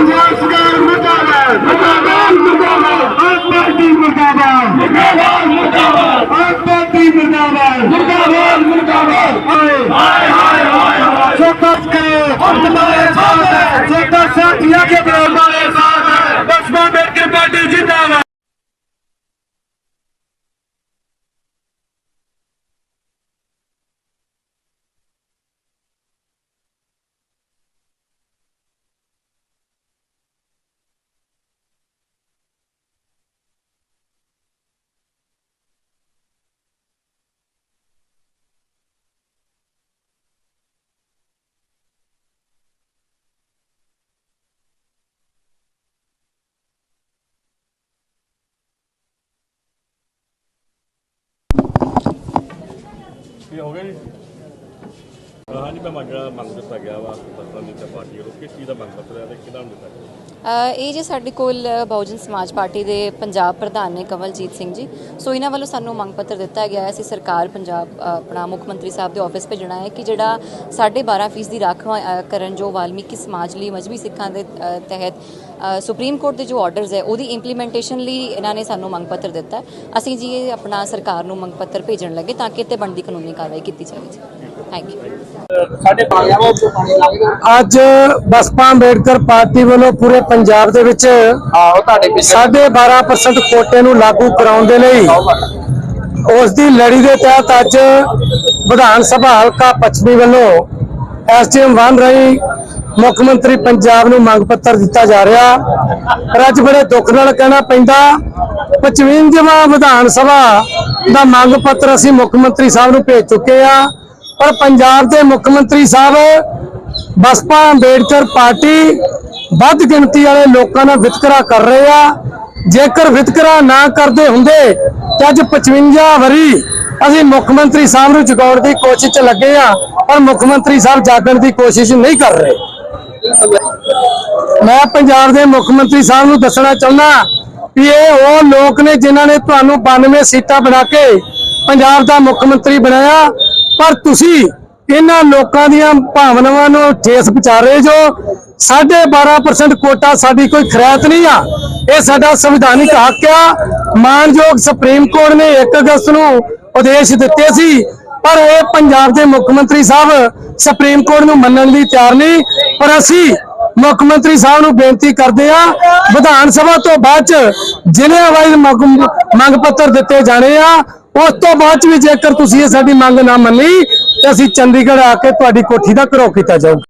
ਯਾਦਗਾਰ ਮੁਰਦਾਬਾਦ ਮੁਰਦਾਬਾਦ ਮੁਰਦਾਬਾਦ ਆਪ ਪਾਰਟੀ ਮੁਰਦਾਬਾਦ ਮੁਰਦਾਬਾਦ ਮੁਰਦਾਬਾਦ ਆਪ ਪਾਰਟੀ ਮੁਰਦਾਬਾਦ ਮੁਰਦਾਬਾਦ ਮੁਰਦਾਬਾਦ ਹਾਏ ਹਾਏ ਹਾਏ ਹਾਏ ਚੁੱਪ ਕਰੋ ਅੰਤ ਮਾਰੇ ਸਾਹਮਣੇ ਚੁੱਪ ਸਾਥੀ ਆਗੇ ਬਰਾਬਰ ਜੀ ਹੋ ਗਏ ਜੀ? ਹਾਂਜੀ, ਮੈਂ ਮੰਗ ਮੰਗ ਦਿੱਤਾ ਗਿਆ ਵਾ ਪੱਤਰਾਂ ਦੀ ਪਾਰਟੀ ਵੱਲੋਂ ਕਿਸ ਚੀਜ਼ ਦਾ ਮੰਗ ਪੱਤਰ ਹੈ ਤੇ ਕਿਹਨਾਂ ਨੂੰ ਦਿੱਤਾ ਗਿਆ? ਇਹ ਜੇ ਸਾਡੇ ਕੋਲ ਬਹੁਜਨ ਸਮਾਜ ਪਾਰਟੀ ਦੇ ਪੰਜਾਬ ਪ੍ਰਧਾਨ ਨੇ ਕਮਲਜੀਤ ਸਿੰਘ ਜੀ, ਸੋ ਇਹਨਾਂ ਵੱਲੋਂ ਸਾਨੂੰ ਮੰਗ ਪੱਤਰ ਦਿੱਤਾ ਗਿਆ ਹੈ। ਅਸੀਂ ਸਰਕਾਰ ਪੰਜਾਬ ਆਪਣਾ ਮੁੱਖ ਮੰਤਰੀ ਸਾਹਿਬ ਦੇ ਆਫਿਸ ਭੇਜਣਾ ਹੈ ਕਿ ਜਿਹੜਾ 12.5 ਫੀਸ ਦੀ ਰਾਖ ਕਰਨ ਜੋ ਵਾਲਮੀਕੀ ਸਮਾਜ ਲਈ ਮਜਬੀ ਸਿੱਖਾਂ ਦੇ ਤਹਿਤ ਸੁਪਰੀਮ ਕੋਰਟ ਦੇ ਜੋ ਆਰਡਰਸ ਹੈ, ਉਹਦੀ ਇੰਪਲੀਮੈਂਟੇਸ਼ਨ ਲਈ ਇਹਨਾਂ ਨੇ ਸਾਨੂੰ ਮੰਗ ਪੱਤਰ ਦਿੱਤਾ ਅਸੀਂ ਜੀ ਇਹ ਆਪਣਾ ਸਰਕਾਰ ਨੂੰ ਮੰਗ ਪੱਤਰ ਭੇਜਣ ਲੱਗੇ ਤਾਂ ਕਿ ਇੱਥੇ ਬਣਦੀ ਕਾਨੂੰਨੀ ਕਾਰਵਾਈ ਕੀਤੀ ਜਾਵੇ ਜੀ। ਥੈਂਕ ਯੂ ਅੱਜ ਬਸਪਾ ਅੰਬੇਡਕਰ ਪਾਰਟੀ ਵੱਲੋਂ ਪੂਰੇ ਪੰਜਾਬ ਦੇ ਵਿੱਚ ਆਹੋ ਤੁਹਾਡੇ ਪਿੱਛੇ। 12% ਕੋਟੇ ਨੂੰ ਲਾਗੂ ਕਰਾਉਣ ਦੇ ਲਈ ਉਸ ਦੀ ਲੜੀ ਦੇ ਤਹਿਤ ਅੱਜ ਵਿਧਾਨ ਸਭਾ ਹਲਕਾ ਪੱਛਮੀ ਵੱਲੋਂ ਐਸਟੀਐਮ ਵਨ ਰਹੀ ਮੁੱਖ ਮੰਤਰੀ ਪੰਜਾਬ ਨੂੰ ਮੰਗ ਪੱਤਰ ਦਿੱਤਾ ਜਾ ਰਿਹਾ। ਪਰ ਅੱਜ ਬੜੇ ਦੁੱਖ ਨਾਲ ਕਹਿਣਾ ਪੈਂਦਾ 55ਵਾਂ ਵਿਧਾਨ ਸਭਾ ਦਾ ਮੰਗ ਪੱਤਰ ਅਸੀਂ ਮੁੱਖ ਮੰਤਰੀ ਸਾਹਿਬ ਨੂੰ ਭੇਜ ਚੁੱਕੇ ਆ ਪਰ ਪੰਜਾਬ ਦੇ ਮੁੱਖ ਮੰਤਰੀ ਸਾਹਿਬ, ਬਸਪਾ ਅੰਬੇਡਕਰ ਪਾਰਟੀ ਵੱਧ ਗਿਣਤੀ ਵਾਲੇ ਲੋਕਾਂ ਨਾਲ ਵਿਤਕਰਾ ਕਰ ਰਹੇ ਆ। ਜੇਕਰ ਵਿਤਕਰਾ ਨਾ ਕਰਦੇ ਹੁੰਦੇ, ਤਾਂ ਅੱਜ 55 ਵਰੀ ਅਸੀਂ ਮੁੱਖ ਮੰਤਰੀ ਸਾਹਿਬ ਨੂੰ ਜਗਾਉਣ ਦੀ ਕੋਸ਼ਿਸ਼ 'ਚ ਲੱਗੇ ਆ, ਪਰ ਮੁੱਖ ਮੰਤਰੀ ਸਾਹਿਬ ਜਾਗਣ ਦੀ ਕੋਸ਼ਿਸ਼ ਨਹੀਂ ਕਰ ਰਹੇ। ਮੈਂ ਪੰਜਾਬ ਦੇ ਮੁੱਖ ਮੰਤਰੀ ਸਾਹਿਬ ਨੂੰ ਦੱਸਣਾ ਚਾਹੁੰਦਾ ਕਿ ਇਹ ਉਹ ਲੋਕ ਨੇ ਜਿਨ੍ਹਾਂ ਨੇ ਤੁਹਾਨੂੰ 92 ਸੀਟਾਂ ਬਣਾ ਕੇ ਪੰਜਾਬ ਦਾ ਮੁੱਖ ਮੰਤਰੀ ਬਣਾਇਆ ਪਰ ਤੁਸੀਂ ਇਹਨਾਂ ਲੋਕਾਂ ਦੀਆਂ ਭਾਵਨਾਵਾਂ ਨੂੰ ਠੇਸ ਪਹੁੰਚਾ ਰਹੇ ਜੋ 12.5% ਕੋਟਾ ਸਾਡੀ ਕੋਈ ਖਰਾਤ ਨਹੀਂ ਆ। ਇਹ ਸਾਡਾ ਸੰਵਿਧਾਨਿਕ ਹੱਕ ਆ। ਮਾਨਯੋਗ ਸੁਪਰੀਮ ਕੋਰਟ ਨੇ 1 ਅਗਸਤ ਨੂੰ ਉਦੇਸ਼ ਦਿੱਤੇ ਸੀ, ਪਰ ਇਹ ਪੰਜਾਬ ਦੇ ਮੁੱਖ ਮੰਤਰੀ ਸਾਹਿਬ ਸੁਪਰੀਮ ਕੋਰਟ ਨੂੰ ਮੰਨਣ ਲਈ ਤਿਆਰ ਨਹੀਂ। ਪਰ ਅਸੀਂ ਮੁੱਖ ਮੰਤਰੀ ਸਾਹਿਬ ਨੂੰ ਬੇਨਤੀ ਕਰਦੇ ਆ ਵਿਧਾਨ ਸਭਾ ਤੋਂ ਬਾਅਦ ਚ ਜ਼ਿਲ੍ਹੇ ਵਾਈਜ਼ ਮੰਗ ਪੱਤਰ ਦਿੱਤੇ ਜਾਣੇ ਆ। ਉਸ ਤੋਂ ਬਾਅਦ ਚ ਵੀ ਜੇਕਰ ਤੁਸੀਂ ਇਹ ਸਾਡੀ ਮੰਗ ਨਾ ਮੰਨੀ, ਤੇ ਅਸੀਂ ਚੰਡੀਗੜ੍ਹ ਆ ਕੇ ਤੁਹਾਡੀ ਕੋਠੀ ਦਾ ਘਰੋ ਕੀਤਾ ਜਾਊਗਾ।